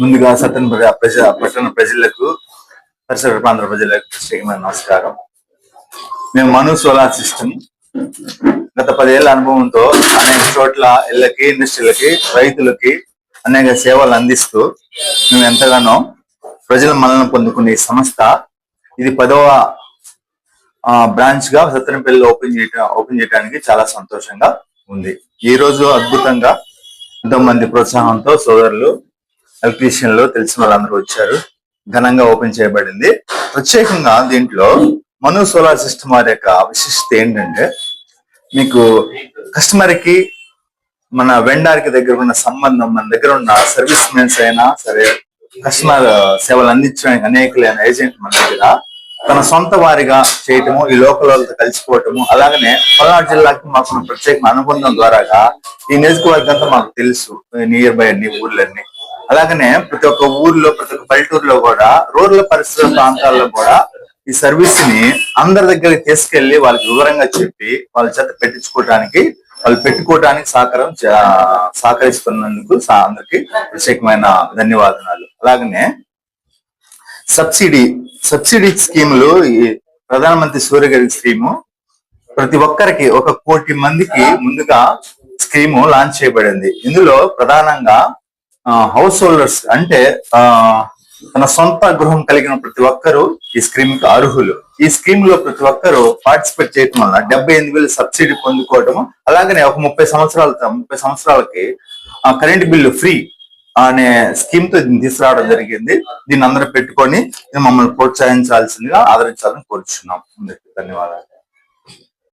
ముందుగా సత్యన ప్రజ పట్టణ ప్రజలకు పరిసర ప్రాంత ప్రజలకు ప్రత్యేకమైన నమస్కారం. మేము మను సోలార్ సిస్టమ్ గత పదేళ్ళ అనుభవంతో అనేక చోట్ల ఇళ్ళకి ఇండస్ట్రీలకి రైతులకి అనేక సేవలు అందిస్తూ మేము ఎంతగానో ప్రజల మన్నన పొందుకునే సంస్థ. ఇది పదవ బ్రాంచ్గా సత్తెనపల్లి ఓపెన్ చేయటం ఓపెన్ చేయడానికి చాలా సంతోషంగా ఉంది. ఈ రోజు అద్భుతంగా ఎంతో మంది ప్రోత్సాహంతో సోదరులు ఎలక్ట్రీషియన్లో తెలిసిన వాళ్ళందరూ వచ్చారు. ఘనంగా ఓపెన్ చేయబడింది. ప్రత్యేకంగా దీంట్లో మను సోలార్ సిస్టమ్ వారి యొక్క విశిష్టత ఏంటంటే మీకు కస్టమర్కి మన వెండార్కి దగ్గర ఉన్న సంబంధం మన దగ్గర ఉన్న సర్వీస్ మెన్స్ అయినా సరే కస్టమర్ సేవలు అందించడానికి అనేకులైన ఏజెంట్ మన దగ్గర తన సొంత వారిగా చేయటము ఈ లోకల్ వాళ్ళతో కలిసిపోవటము అలాగనే పల్నాడు జిల్లాకి మాకున్న ప్రత్యేక అనుబంధం ద్వారాగా ఈ నియోజకవర్గంతో మాకు తెలుసు. నియర్ బై అన్ని ఊర్లన్నీ. అలాగనే ప్రతి ఒక్క ఊర్లో ప్రతి ఒక్క పల్లెటూరులో కూడా రూరల్ పరిసర ప్రాంతాల్లో కూడా ఈ సర్వీస్ని అందరి దగ్గరికి తీసుకెళ్ళి వాళ్ళకి వివరంగా చెప్పి వాళ్ళ చేత పెట్టించుకోవడానికి వాళ్ళు పెట్టుకోవడానికి సహకారం సహకరిస్తున్నందుకు అందరికి ప్రత్యేకమైన ధన్యవాదాలు అలాగనే సబ్సిడీ సబ్సిడీ స్కీములు ఈ ప్రధానమంత్రి సూర్యగారి స్కీము ప్రతి ఒక్కరికి ఒక కోటి మందికి ముందుగా స్కీము లాంచ్ చేయబడింది. ఇందులో ప్రధానంగా హౌస్ హోల్డర్స్ అంటే ఆ తన సొంత గృహం కలిగిన ప్రతి ఒక్కరూ ఈ స్కీమ్కి అర్హులు. ఈ స్కీమ్లో ప్రతి ఒక్కరూ పార్టిసిపేట్ చేయటం వల్ల డెబ్బై ఎనిమిది వేలు సబ్సిడీ పొందుకోవడం అలాగనే ఒక ముప్పై సంవత్సరాల ముప్పై సంవత్సరాలకి కరెంట్ బిల్లు ఫ్రీ అనే స్కీమ్తో దీన్ని తీసుకురావడం జరిగింది. దీన్ని అందరూ పెట్టుకొని మమ్మల్ని ప్రోత్సహించాల్సిందిగా ఆదరించాలని కోరుచున్నాం. ధన్యవాదాలు.